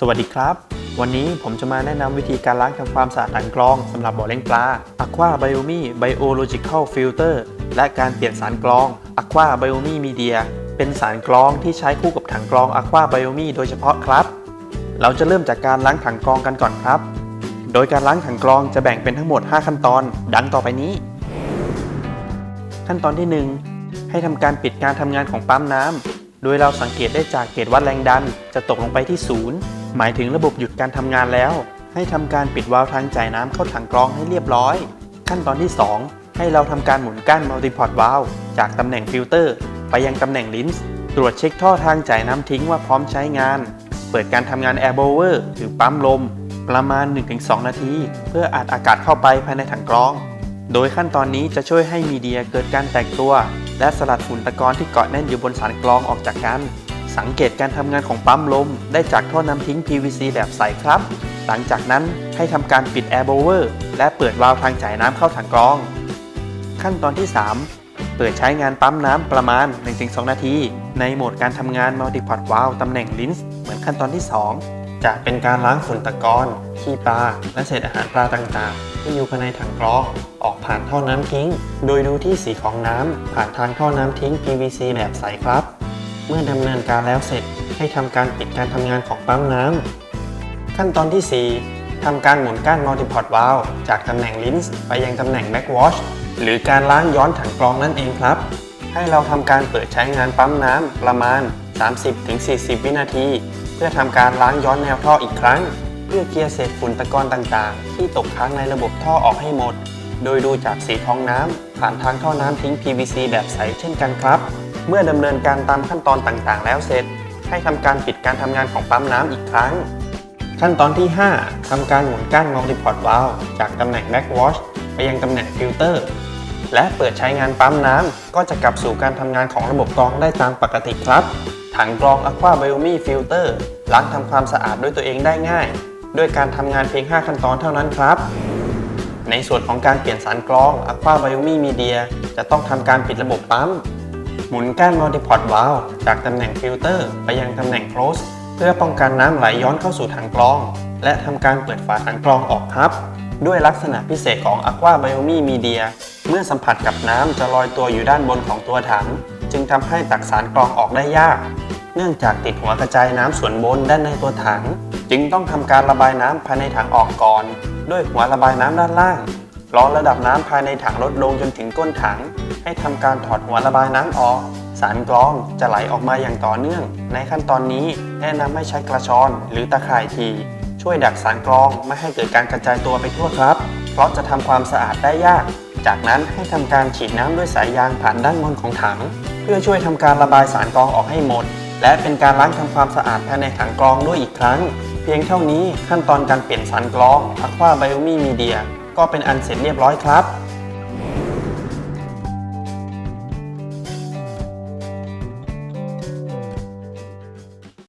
สวัสดีครับ วันนี้ผมจะมาแนะนำวิธีการล้างทำความสะอาดถังกรองสำหรับบ่อเลี้ยงปลา Aqua Biomi Biological Filter และการเปลี่ยนสารกรอง Aqua Biomi Media เป็นสารกรองที่ใช้คู่กับถังกรอง Aqua Biomi โดยเฉพาะครับ เราจะเริ่มจากการล้างถังกรองกันก่อนครับ โดยการล้างถังกรองจะแบ่งเป็นทั้งหมด 5 ขั้นตอน ดังต่อไปนี้ ขั้นตอนที่ 1 ให้ทำการปิดการทำงานของปั๊มน้ำโดยเราสังเกตได้จากเกจวัดแรงดันจะตกลงไปที่ศูนย์ หมายถึงระบบหยุดการทำงานแล้ว ให้ทำการปิดวาล์วทางจ่ายน้ำเข้าถังกรองให้เรียบร้อย ขั้นตอนที่ 2 ให้เราทำการหมุนก้านมัลติพอร์ตวาล์วจากตำแหน่งฟิลเตอร์ ไปยังตำแหน่งลินส์ตรวจเช็คท่อทางจ่ายน้ำทิ้งว่าพร้อมใช้งาน เปิดการทำงานแอร์โบเวอร์หรือปั๊มลม ประมาณ 1-2 นาที เพื่ออัดอากาศเข้าไปภายในถังกรอง โดยขั้นตอนนี้จะช่วยให้มีเดียเกิดการแตกตัว และสลัดฝุ่นตะกอนที่เกาะแน่นอยู่บนสารกรองออกจากกัน สังเกตการทำงานของปั๊มลมได้จากท่อน้ำทิ้ง PVC แบบใสครับ หลังจากนั้นให้ทำการปิดแอร์โบเวอร์และเปิดวาล์วทางจ่ายน้ำเข้าถังกรอง ขั้นตอนที่ 3 เปิดใช้งานปั๊มน้ำประมาณ 1-2 นาที ในโหมดการทำงาน Multi-Pot Valve ตำแหน่งลินส์เหมือนขั้นตอนที่ 2 จะเป็นการล้างฝุ่นตะกอนขี้ปลา และเศษอาหารปลาต่างๆ ที่อยู่ภายในถังกรองออกผ่านท่อน้ำทิ้ง โดยดูที่สีของน้ำผ่านทางท่อน้ำทิ้ง PVC แบบใสครับ เมื่อดำเนินการแล้วเสร็จให้ทำการปิดการทำงานของปั๊มน้ำขั้นตอนที่ 4ทำการหมุนก้านมัลติพอร์ตวาลจากตำแหน่งลินส์ไปยังตำแหน่งแบ็กวอชหรือการล้างย้อนถังกรองนั่นเองครับ ให้เราทำการเปิดใช้งานปั๊มน้ำประมาณ 30-40 วินาที เพื่อทำการล้างย้อนแนวท่ออีกครั้ง เพื่อเคลียร์เศษฝุ่นตะกอนต่างๆ ที่ตกค้างในระบบท่อออกให้หมด โดยดูจากสีท้องน้ำผ่านทางท่อน้ำทิ้ง PVC แบบใสเช่นกันครับ เมื่อดำเนินการตามขั้นตอนต่างๆ แล้วเสร็จ ให้ทำการปิดการทำงานของปั๊มน้ำอีกครั้ง ขั้นตอนที่ 5 ทำการหมุนก้านมัลติพอร์ตวาลจากตำแหน่งแบ็กวอชไปยังตำแหน่งฟิลเตอร์ และเปิดใช้งานปั๊มน้ำก็จะกลับสู่การทำงานของระบบกรองได้ตามปกติครับ ถังกรอง Aqua Biomi Filter ล้างทำความสะอาดด้วยตัวเองได้ง่าย ด้วยการทำงานเพียง 5 ขั้นตอนเท่านั้นครับในส่วนของการเปลี่ยนสารกรอง Aqua Biomi Media จะต้องทำการปิดระบบปั๊ม หมุนก้านมัลติพอร์ตวาลจากตำแหน่งฟิลเตอร์ไปยังตำแหน่ง close เพื่อป้องกันน้ำไหลย้อนเข้าสู่ถังกรอง และทำการเปิดฝาถังกรองออกครับ ด้วยลักษณะพิเศษของ Aqua Biomi Media เมื่อสัมผัสกับน้ำจะลอยตัวอยู่ด้านบนของตัวถัง จึงทำให้ตักสารกรองออกได้ยาก เนื่องจากติดหัวกระจายน้ำส่วนบนด้านในตัวถัง จึงต้องทำการระบายน้ำภายในถังออกก่อน ด้วยหัวระบายน้ำด้านล่างรอระดับน้ำภายในถังลดลงจนถึงก้นถัง ให้ทำการถอดหัวระบายน้ำออก สารกรองจะไหลออกมาอย่างต่อเนื่อง ในขั้นตอนนี้แนะนำให้ใช้กระชอนหรือตะข่ายทีช่วยดักสารกรองไม่ให้เกิดการกระจายตัวไปทั่วครับ เพราะจะทำความสะอาดได้ยาก จากนั้นให้ทำการฉีดน้ำด้วยสายยางผ่านด้านบนของถัง เพื่อช่วยทำการระบายสารกรองออกให้หมด และเป็นการล้างทำความสะอาดภายในถังกรองด้วยอีกครั้ง เพียงเท่านี้ขั้นตอนการเปลี่ยนสารกรอง Aqua Biomi Media ก็เป็นอันเสร็จเรียบร้อยครับ